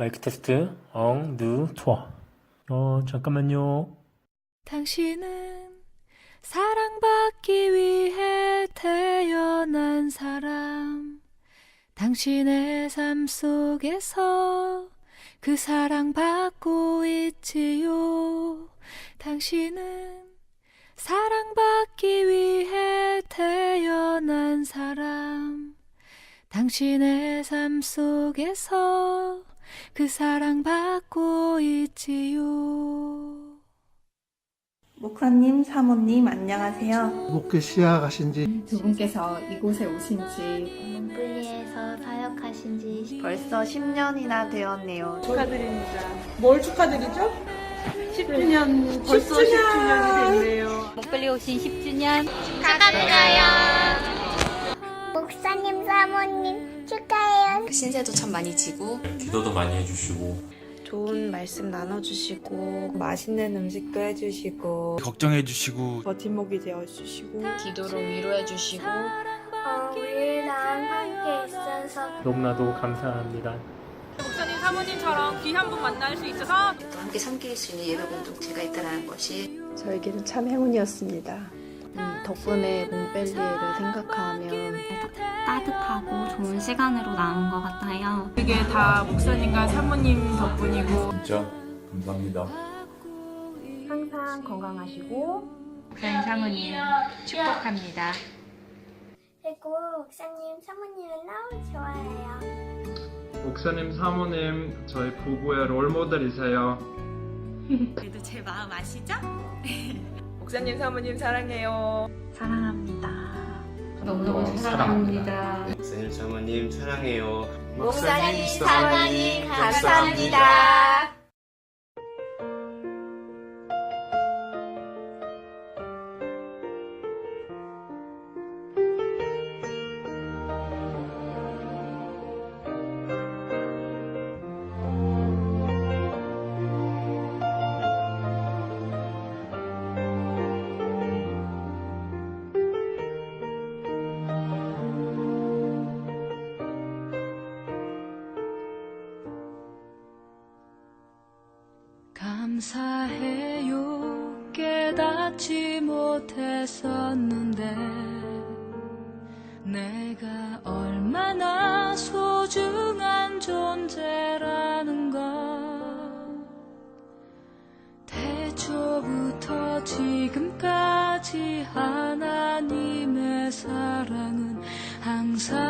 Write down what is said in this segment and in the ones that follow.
마이크 테스트 엉 누 투어 어 잠깐만요 당신은 사랑받기 위해 태어난 사람. 당신의 삶 속에서 그 사랑 받고 있지요. 당신은 사랑받기 위해 태어난 사람. 당신의 삶 속에서 그 사랑 받고 있지요. 목사님, 사모님, 안녕하세요. 목회 시작하신 지 두 분께서 이곳에 오신 지 몬블리에서 사역하신 지 벌써 10년이나 되었네요. 축하드립니다. 뭘 축하드리죠? 10주년, 벌써 10주년 이 됐네요. 목걸이 오신 10주년 축하드려요. 신세도 참 많이 지고 기도도 많이 해주시고. 좋은 말씀 나눠주시고, 맛있는 음식도 해주시고, 걱정해주시고 버팀목이 되어주시고, 기도로 위로해주시고. 어, 우리랑 함께 있어서 너무나도 감사합니다. 목사님 사모님처럼 귀 한 분 만날 수 있어서 또 함께 섬길 수 있는 예배 공동체가 있다는 것이 저에게는 참 행운이었습니다. 음, 덕분에 몽벨리에를 생각하면 따뜻하고 좋은 시간으로 나온 것 같아요. 이게 다 목사님과 사모님 덕분이고 진짜 감사합니다. 항상 건강하시고 목사님, 사모님 축복합니다. 그리고 목사님, 사모님을 너무 좋아해요. 목사님, 사모님, 저희 부부의 롤모델이세요. 그래도 제 마음 아시죠? 목사님, 사모님 사랑해요. 사랑합니다. 너무너무 사랑합니다 목사님, 사모님 사랑해요. 목사님, 사모님, 감사합니다. 감사해요. 깨닫지 못했었는데 내가 얼마나 소중한 존재라는 걸. 태초부터 지금까지 하나님의 사랑은 항상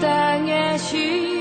땅에 시